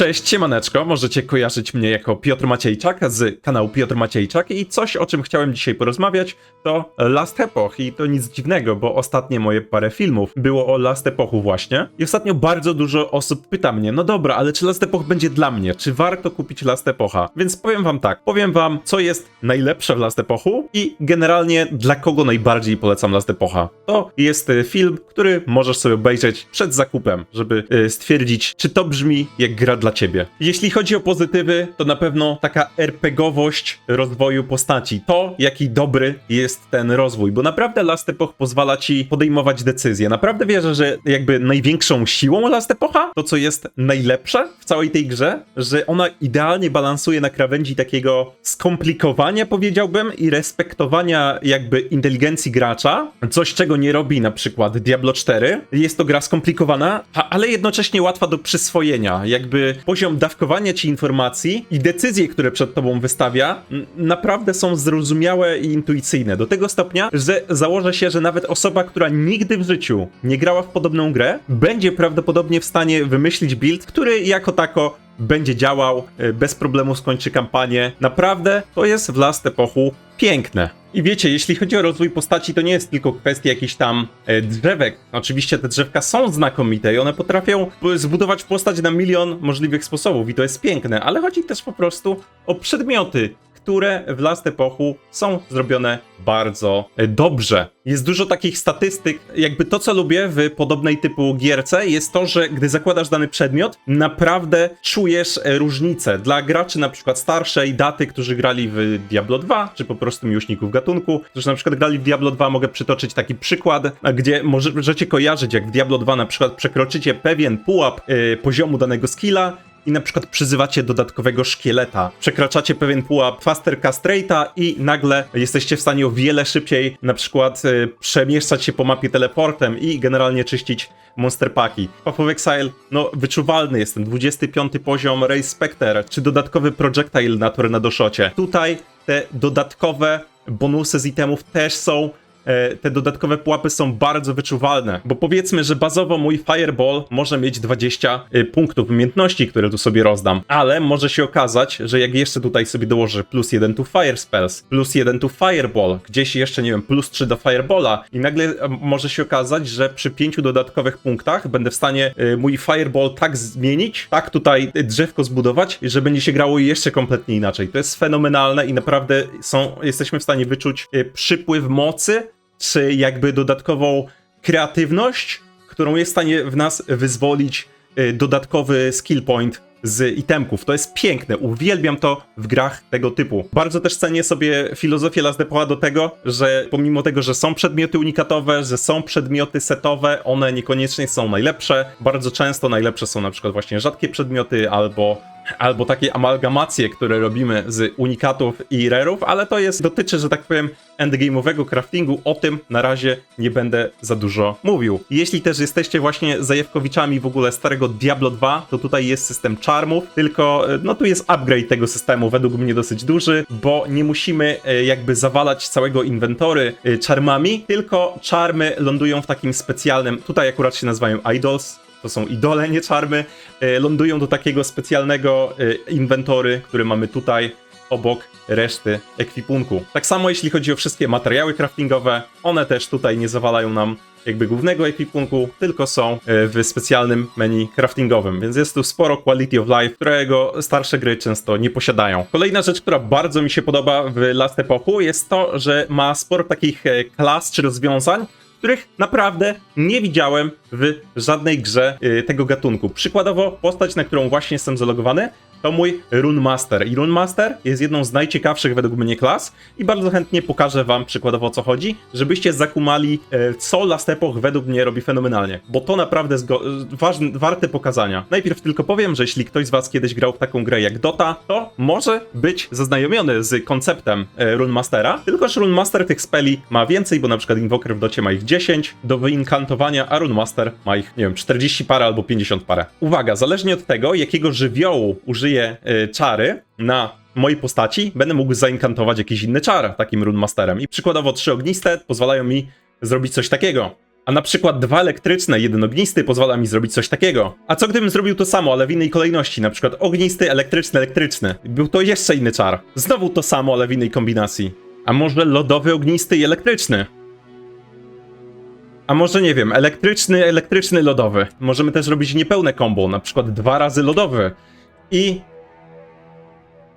Cześć, siemaneczko, możecie kojarzyć mnie jako Piotr Maciejczak z kanału Piotr Maciejczak i coś, o czym chciałem dzisiaj porozmawiać, to Last Epoch. I to nic dziwnego, bo ostatnie moje parę filmów było o Last Epochu właśnie. I ostatnio bardzo dużo osób pyta mnie, no dobra, ale czy Last Epoch będzie dla mnie, czy warto kupić Last Epocha? Więc powiem wam tak, powiem wam, co jest najlepsze w Last Epochu i generalnie dla kogo najbardziej polecam Last Epocha. To jest e, film, który możesz sobie obejrzeć przed zakupem, żeby e, stwierdzić, czy to brzmi jak gra dla ciebie. Jeśli chodzi o pozytywy, to na pewno taka RPGowość rozwoju postaci. To, jaki dobry jest ten rozwój, bo naprawdę Last Epoch pozwala ci podejmować decyzje. Naprawdę wierzę, że jakby największą siłą Last Epocha, to co jest najlepsze w całej tej grze, że ona idealnie balansuje na krawędzi takiego skomplikowania, powiedziałbym, i respektowania jakby inteligencji gracza. Coś, czego nie robi na przykład Diablo 4. Jest to gra skomplikowana, ale jednocześnie łatwa do przyswojenia. Jakby poziom dawkowania ci informacji i decyzje, które przed tobą wystawia, naprawdę są zrozumiałe i intuicyjne. Do tego stopnia, że założę się, że nawet osoba, która nigdy w życiu nie grała w podobną grę, będzie prawdopodobnie w stanie wymyślić build, który jako tako będzie działał, y, bez problemu skończy kampanię. Naprawdę to jest w Last Epochu piękne. I wiecie, jeśli chodzi o rozwój postaci, to nie jest tylko kwestia jakichś tam e, drzewek. Oczywiście te drzewka są znakomite i one potrafią zbudować postać na milion możliwych sposobów i to jest piękne, ale chodzi też po prostu o przedmioty, które w Last Epochu są zrobione bardzo e, dobrze. Jest dużo takich statystyk, jakby to co lubię w podobnej typu gierce jest to, że gdy zakładasz dany przedmiot, naprawdę czujesz e, różnicę. Dla graczy na przykład starszej daty, którzy grali w Diablo 2, czy po prostu miłośników gatunku, którzy na przykład grali w Diablo 2, mogę przytoczyć taki przykład, gdzie może- możecie kojarzyć, jak w Diablo 2 na przykład przekroczycie pewien pułap e, poziomu danego skilla, i na przykład przyzywacie dodatkowego szkieleta. Przekraczacie pewien pułap Faster Castrate'a i nagle jesteście w stanie o wiele szybciej na przykład y, przemieszczać się po mapie teleportem i generalnie czyścić monster paki. Path of Exile, no wyczuwalny jest ten 25 poziom Ray Spectre, czy dodatkowy projectile na tornadoszocie. Tutaj te dodatkowe bonusy z itemów też są te dodatkowe pułapy są bardzo wyczuwalne, bo powiedzmy, że bazowo mój Fireball może mieć 20 y, punktów umiejętności, które tu sobie rozdam, ale może się okazać, że jak jeszcze tutaj sobie dołożę plus 1 to Fire Spells, plus 1 to Fireball, gdzieś jeszcze, nie wiem, plus 3 do Fireballa i nagle e, może się okazać, że przy pięciu dodatkowych punktach będę w stanie mój Fireball tak zmienić, tak tutaj drzewko zbudować, że będzie się grało jeszcze kompletnie inaczej. To jest fenomenalne i naprawdę są, jesteśmy w stanie wyczuć przypływ mocy, czy jakby dodatkową kreatywność, którą jest w stanie w nas wyzwolić y, dodatkowy skill point z itemków. To jest piękne, uwielbiam to w grach tego typu. Bardzo też cenię sobie filozofię Last Epocha do tego, że pomimo tego, że są przedmioty unikatowe, że są przedmioty setowe, one niekoniecznie są najlepsze. Bardzo często najlepsze są na przykład właśnie rzadkie przedmioty albo albo takie amalgamacje, które robimy z unikatów i rarów, ale to jest, dotyczy, że tak powiem, endgame'owego craftingu, o tym na razie nie będę za dużo mówił. Jeśli też jesteście właśnie zajawkowiczami w ogóle starego Diablo 2, to tutaj jest system charmów, tylko e, no tu jest upgrade tego systemu, według mnie dosyć duży, bo nie musimy e, jakby zawalać całego inwentory e, charmami, tylko charmy lądują w takim specjalnym, tutaj akurat się nazywają idols, to są idole, nie czarmy, e, lądują do takiego specjalnego e, inwentory, który mamy tutaj obok reszty ekwipunku. Tak samo jeśli chodzi o wszystkie materiały craftingowe, one też tutaj nie zawalają nam jakby głównego ekwipunku, tylko są e, w specjalnym menu craftingowym, więc jest tu sporo quality of life, którego starsze gry często nie posiadają. Kolejna rzecz, która bardzo mi się podoba w Last Epochu jest to, że ma sporo takich klas czy rozwiązań, których naprawdę nie widziałem w żadnej grze y, tego gatunku. Przykładowo, postać, na którą właśnie jestem zalogowany, to mój Rune Master. I Rune Master jest jedną z najciekawszych według mnie klas i bardzo chętnie pokażę wam przykładowo o co chodzi, żebyście zakumali, e, co Last Epoch według mnie robi fenomenalnie. Bo to naprawdę zgo- ważne, warte pokazania. Najpierw tylko powiem, że jeśli ktoś z was kiedyś grał w taką grę jak Dota, to może być zaznajomiony z konceptem e, Rune Mastera, tylko że Rune Master tych speli ma więcej, bo na przykład Invoker w Docie ma ich 10 do wyinkantowania, a Rune Master ma ich, nie wiem, 40 parę albo 50 parę. Uwaga, zależnie od tego, jakiego żywiołu użyję y, czary na mojej postaci, będę mógł zainkantować jakiś inny czar takim Rune Masterem. I przykładowo trzy ogniste pozwalają mi zrobić coś takiego. A na przykład dwa elektryczne, jeden ognisty pozwala mi zrobić coś takiego. A co gdybym zrobił to samo, ale w innej kolejności? Na przykład ognisty, elektryczny, elektryczny. Był to jeszcze inny czar. Znowu to samo, ale w innej kombinacji. A może lodowy, ognisty i elektryczny? A może nie wiem, elektryczny, elektryczny, lodowy. Możemy też robić niepełne combo, na przykład dwa razy lodowy. I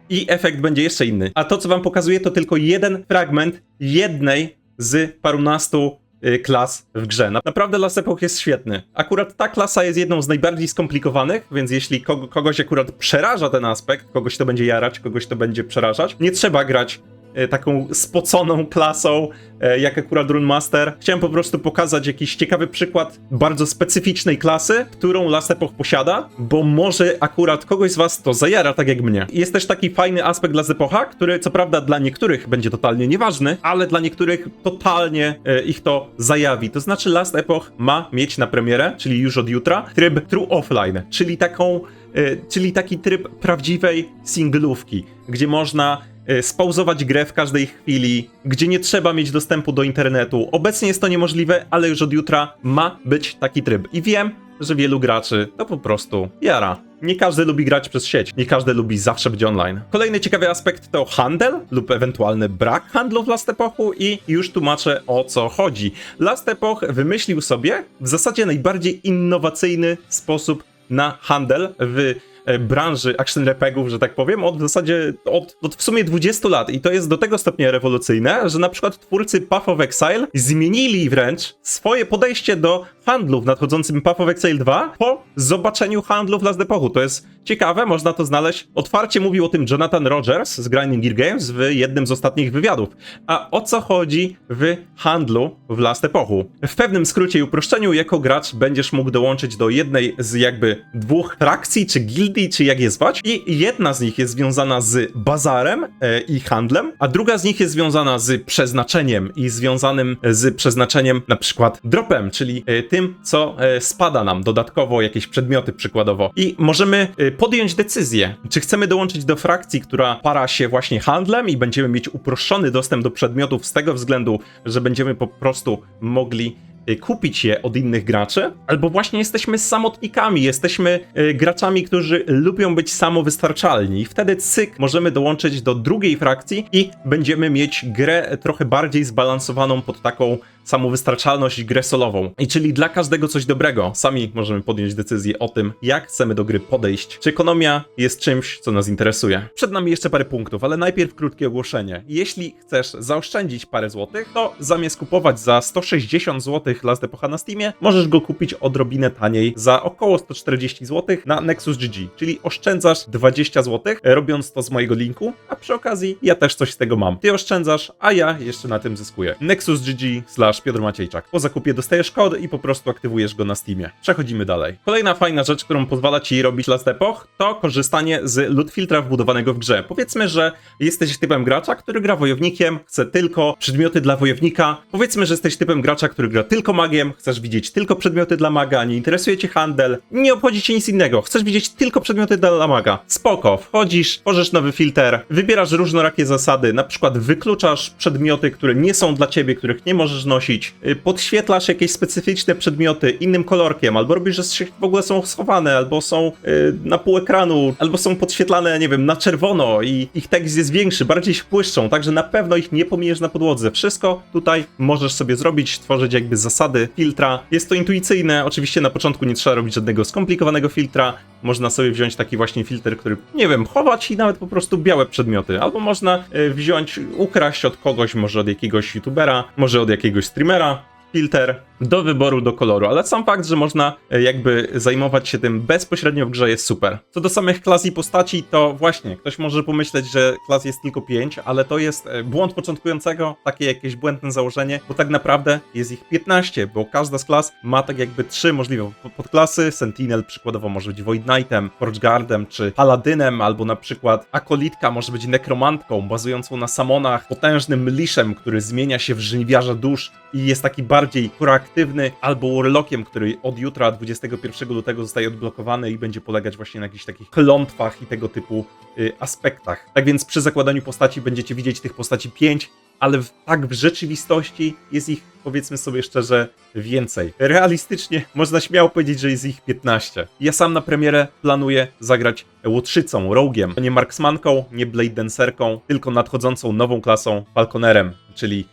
i efekt będzie jeszcze inny. A to, co wam pokazuję, to tylko jeden fragment jednej z parunastu y, klas w grze. Na- Naprawdę Last Epoch jest świetny. Akurat ta klasa jest jedną z najbardziej skomplikowanych, więc jeśli kogo, kogoś akurat przeraża ten aspekt, kogoś to będzie jarać, kogoś to będzie przerażać, nie trzeba grać taką spoconą klasą, y, jak akurat Runemaster. Chciałem po prostu pokazać jakiś ciekawy przykład bardzo specyficznej klasy, którą Last Epoch posiada, bo może akurat kogoś z was to zajara, tak jak mnie. Jest też taki fajny aspekt Last Epocha, który co prawda dla niektórych będzie totalnie nieważny, ale dla niektórych totalnie e, ich to zajawi. To znaczy Last Epoch ma mieć na premierę, czyli już od jutra, tryb True Offline, czyli taką, e, czyli taki tryb prawdziwej singlówki, gdzie można e, spauzować grę w każdej chwili, gdzie nie trzeba mieć dostępu do internetu. Obecnie jest to niemożliwe, ale już od jutra ma być taki tryb. I wiem, że wielu graczy to po prostu jara. Nie każdy lubi grać przez sieć, nie każdy lubi zawsze być online. Kolejny ciekawy aspekt to handel lub ewentualny brak handlu w Last Epochu i już tłumaczę o co chodzi. Last Epoch wymyślił sobie w zasadzie najbardziej innowacyjny sposób na handel w branży action RPGów, że tak powiem, od w zasadzie od, od w sumie 20 lat i to jest do tego stopnia rewolucyjne, że na przykład twórcy Path of Exile zmienili wręcz swoje podejście do handlu w nadchodzącym Path of Exile 2 po zobaczeniu handlu w Last Epochu. To jest ciekawe, można to znaleźć. Otwarcie mówił o tym Jonathan Rogers z Grinding Gear Games w jednym z ostatnich wywiadów. A o co chodzi w handlu w Last Epochu? W pewnym skrócie i uproszczeniu, jako gracz będziesz mógł dołączyć do jednej z jakby dwóch frakcji, czy gildii, czy jak je zwać. I jedna z nich jest związana z bazarem e, i handlem, a druga z nich jest związana z przeznaczeniem i związanym z przeznaczeniem na przykład dropem, czyli e, tym, co e, spada nam dodatkowo, jakieś przedmioty przykładowo. I możemy e, podjąć decyzję, czy chcemy dołączyć do frakcji, która para się właśnie handlem i będziemy mieć uproszczony dostęp do przedmiotów z tego względu, że będziemy po prostu mogli y, kupić je od innych graczy, albo właśnie jesteśmy samotnikami, jesteśmy y, graczami, którzy lubią być samowystarczalni. I wtedy cyk, możemy dołączyć do drugiej frakcji i będziemy mieć grę trochę bardziej zbalansowaną pod taką samowystarczalność i grę solową. I czyli dla każdego coś dobrego. Sami możemy podjąć decyzję o tym, jak chcemy do gry podejść. Czy ekonomia jest czymś, co nas interesuje. Przed nami jeszcze parę punktów, ale najpierw krótkie ogłoszenie. Jeśli chcesz zaoszczędzić parę złotych, to zamiast kupować za 160 zł Last Epocha na Steamie, możesz go kupić odrobinę taniej za około 140 zł na Nexus GG, czyli oszczędzasz 20 zł, robiąc to z mojego linku, a przy okazji ja też coś z tego mam. Ty oszczędzasz, a ja jeszcze na tym zyskuję. Nexus GG slash Piotr Maciejczak. Po zakupie dostajesz kod i po prostu aktywujesz go na Steamie. Przechodzimy dalej. Kolejna fajna rzecz, którą pozwala ci robić Last Epoch, to korzystanie z loot filtra wbudowanego w grze. Powiedzmy, że jesteś typem gracza, który gra wojownikiem, chce tylko przedmioty dla wojownika. Powiedzmy, że jesteś typem gracza, który gra tylko magiem, chcesz widzieć tylko przedmioty dla maga, nie interesuje cię handel, nie obchodzi cię nic innego, chcesz widzieć tylko przedmioty dla maga. Spoko, wchodzisz, tworzysz nowy filtr, wybierasz różnorakie zasady, na przykład wykluczasz przedmioty, które nie są dla ciebie, których nie możesz nosić, y, podświetlasz jakieś specyficzne przedmioty innym kolorkiem, albo robisz, że w ogóle są schowane, albo są y, na pół ekranu, albo są podświetlane, nie wiem, na czerwono i ich tekst jest większy, bardziej się błyszczą, także na pewno ich nie pominiesz na podłodze. Wszystko tutaj możesz sobie zrobić, tworzyć jakby zasady filtra. Jest to intuicyjne, oczywiście na początku nie trzeba robić żadnego skomplikowanego filtra, można sobie wziąć taki właśnie filtr, który, nie wiem, chować i nawet po prostu białe przedmioty, albo można y, wziąć, ukraść od kogoś, może od jakiegoś youtubera, może od jakiegoś streamera, filtr do wyboru do koloru, ale sam fakt, że można e, jakby zajmować się tym bezpośrednio w grze jest super. Co do samych klas i postaci, to właśnie, ktoś może pomyśleć, że klas jest tylko 5, ale to jest e, błąd początkującego, takie jakieś błędne założenie, bo tak naprawdę jest ich 15, bo każda z klas ma tak jakby trzy możliwe po- podklasy. Sentinel przykładowo może być Void Knightem, Forge Guardem czy Paladynem, albo na przykład Akolitka może być nekromantką, bazującą na samonach, potężnym liszem, który zmienia się w żniwiarza dusz i jest taki bardziej proaktywny, albo Warlockiem, który od jutra 21 lutego zostaje odblokowany i będzie polegać właśnie na jakichś takich klątwach i tego typu y, aspektach. Tak więc przy zakładaniu postaci będziecie widzieć tych postaci 5 ale w, tak w rzeczywistości jest ich, powiedzmy sobie szczerze, więcej. Realistycznie można śmiało powiedzieć, że jest ich 15. Ja sam na premierę planuję zagrać Łotrzycą, Rogue'iem, nie Marksmanką, nie Blade Dancerką, tylko nadchodzącą nową klasą Falconerem, czyli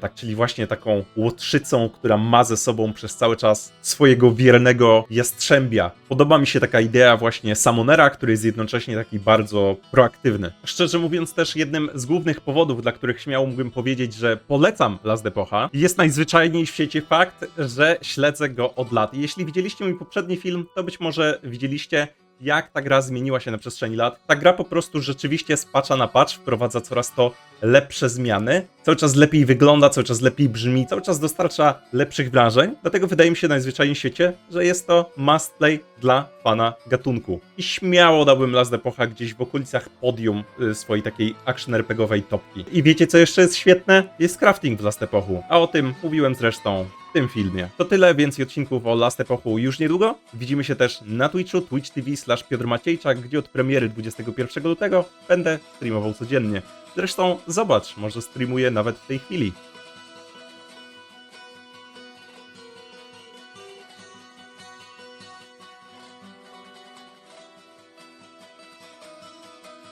tak, czyli właśnie taką łotrzycą, która ma ze sobą przez cały czas swojego wiernego jastrzębia. Podoba mi się taka idea właśnie Samonera, który jest jednocześnie taki bardzo proaktywny. Szczerze mówiąc też jednym z głównych powodów, dla których śmiało mógłbym powiedzieć, że polecam Last Epocha, jest najzwyczajniej w świecie fakt, że śledzę go od lat. Jeśli widzieliście mój poprzedni film, to być może widzieliście jak ta gra zmieniła się na przestrzeni lat. Ta gra po prostu rzeczywiście z patcha na patch wprowadza coraz to lepsze zmiany, cały czas lepiej wygląda, cały czas lepiej brzmi, cały czas dostarcza lepszych wrażeń. Dlatego wydaje mi się najzwyczajniej w świecie, że jest to must play dla fana gatunku. I śmiało dałbym Last Epocha gdzieś w okolicach podium y, swojej takiej action RPGowej topki. I wiecie co jeszcze jest świetne? Jest crafting w Last Epochu. A o tym mówiłem zresztą tym filmie. To tyle, więcej odcinków o Last Epochu już niedługo. Widzimy się też na Twitchu, twitch TV slash Piotr Maciejczak, gdzie od premiery 21 lutego będę streamował codziennie. Zresztą zobacz, może streamuję nawet w tej chwili.